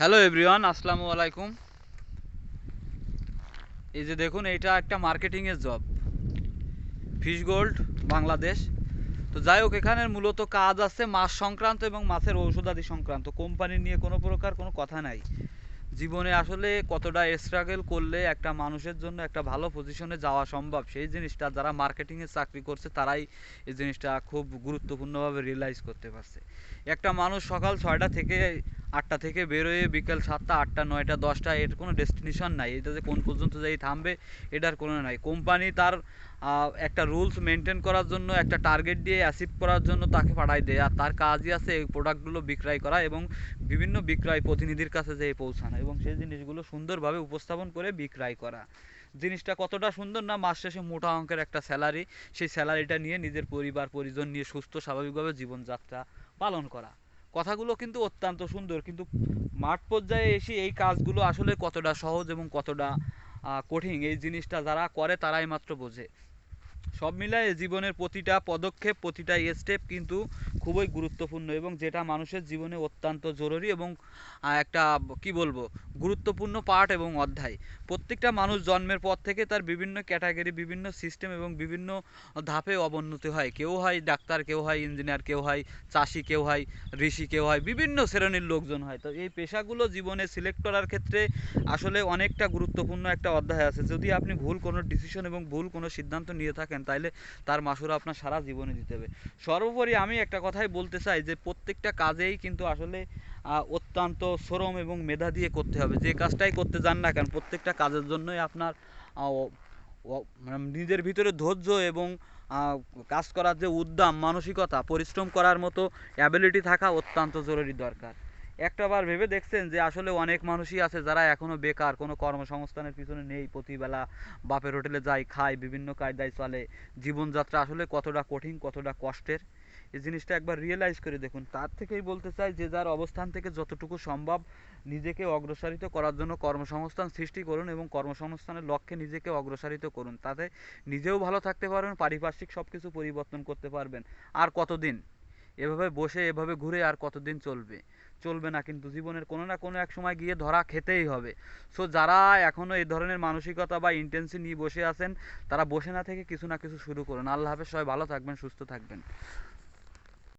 Hello everyone আসসালামু আলাইকুম এই যে দেখুন, এইটা একটা মার্কেটিংয়ের জব ফিশ গোল্ড বাংলাদেশ তো যাই হোক এখানের মূলত কাজ আছে মাছ সংক্রান্ত এবং মাছের ঔষধাদি সংক্রান্ত। কোম্পানি নিয়ে কোনো প্রকার কোনো কথা নাই। জীবনে আসলে কতটা স্ট্রাগল করলে একটা মানুষের জন্য একটা ভালো পজিশনে যাওয়া সম্ভব, সেই জিনিসটা যারা মার্কেটিংয়ে চাকরি করছে, তারাই এই জিনিসটা খুব গুরুত্বপূর্ণভাবে রিয়েলাইজ করতে পারছে। একটা মানুষ সকাল ছয়টা থেকে আটটা থেকে বেরোয় বিকেল সাতটা, আটটা, নয়টা, দশটা, এর কোনো ডেস্টিনেশন নাই। এটা যে কোন পর্যন্ত যাই থামবে, এটার কোনো নাই। কোম্পানি তার একটা রুলস মেনটেন করার জন্য, একটা টার্গেট দিয়ে অ্যাচিভ করার জন্য তাকে পাঠাই দেয়। আর তার কাজই আছে এই প্রোডাক্টগুলো বিক্রয় করা এবং বিভিন্ন বিক্রয় প্রতিনিধির কাছে যেয়ে পৌঁছানো এবং সেই জিনিসগুলো সুন্দরভাবে উপস্থাপন করে বিক্রয় করা। জিনিসটা কতটা সুন্দর না, মাস শেষে মোটা অঙ্কের একটা স্যালারি সেই স্যালারিটা নিয়ে নিজের পরিবার, পরিজন নিয়ে সুস্থ, স্বাভাবিকভাবে জীবনযাত্রা পালন করা। কথাগুলো কিন্তু অত্যন্ত সুন্দর, কিন্তু মাঠ পর্যায়ে এসে এই কাজগুলো আসলে কতটা সহজ এবং কতটা কঠিন, এই জিনিসটা যারা করে তারাই মাত্র বোঝে। সব মিলায়ে জীবনের প্রতিটা পদক্ষেপ, প্রতিটা স্টেপ কিন্তু খুবই গুরুত্বপূর্ণ এবং যেটা মানুষের জীবনে অত্যন্ত জরুরি এবং একটা, কি বলব, গুরুত্বপূর্ণ পার্ট এবং অধ্যায়। প্রত্যেকটা মানুষ জন্মের পর থেকে তার বিভিন্ন ক্যাটাগরি বিভিন্ন সিস্টেম এবং বিভিন্ন ধাপে অবনতি হয়। কেউ হয় ডাক্তার, কেউ হয় ইঞ্জিনিয়ার কেউ হয় চাষি, কেউ হয় ঋষি, কেউ হয় বিভিন্ন শ্রেণির লোকজন হয়। তো এই পেশাগুলো জীবনে সিলেক্ট করার ক্ষেত্রে আসলে অনেকটা গুরুত্বপূর্ণ একটা অধ্যায় আছে। যদি আপনি ভুল কোনো ডিসিশন এবং ভুল কোনো সিদ্ধান্ত নিয়ে থাকেন তাহলে তার মাসুরা আপনার সারা জীবনে দিতে হবে। সর্বোপরি আমি একটা কথাই বলতে চাই যে, প্রত্যেকটা কাজেই কিন্তু আসলে অত্যন্ত শ্রম এবং মেধা দিয়ে করতে হবে। যে কাজটাই করতে যান না কেন, প্রত্যেকটা কাজের জন্যই আপনার মানে নিজের ভিতরে ধৈর্য এবং কাজ করার যে উদ্যম, মানসিকতা, পরিশ্রম করার মতো অ্যাবিলিটি থাকা অত্যন্ত জরুরি দরকার। একটাবার ভেবে দেখছেন যে আসলে অনেক মানুষই আছে যারা এখনও বেকার, কোনো কর্মসংস্থানের পিছনে নেই, প্রতিবেলা বাপের হোটেলে যায় খায় বিভিন্ন কায়দায় চলে। জীবনযাত্রা আসলে কতটা কঠিন, কতটা কষ্টের? এই জিনিসটা একবার রিয়েলাইজ করে দেখুন। তার থেকেই বলতে চাই যে যার অবস্থান থেকে যতটুকু সম্ভব নিজেকে অগ্রসারিত করার জন্য কর্মসংস্থান সৃষ্টি করুন এবং কর্মসংস্থানের লক্ষ্যে নিজেকে অগ্রসারিত করুন। তাতে নিজেও ভালো থাকতে পারবেন, পারিপার্শ্বিক সব কিছু পরিবর্তন করতে পারবেন। আর কতদিন? এভাবে বসে, এভাবে ঘুরে আর কতদিন চলবে? চলবে না, কিন্তু জীবনের কোনো না কোনো এক সময় গিয়ে ধরা খেতেই হবে। সো যারা এখনও এই ধরনের মানসিকতা বা ইন্টেন্সি নিয়ে বসে আছেন, তারা বসে না থেকে কিছু না কিছু শুরু করুন। আল্লাহ হাফেজ, সবাই ভালো থাকবেন, সুস্থ থাকবেন।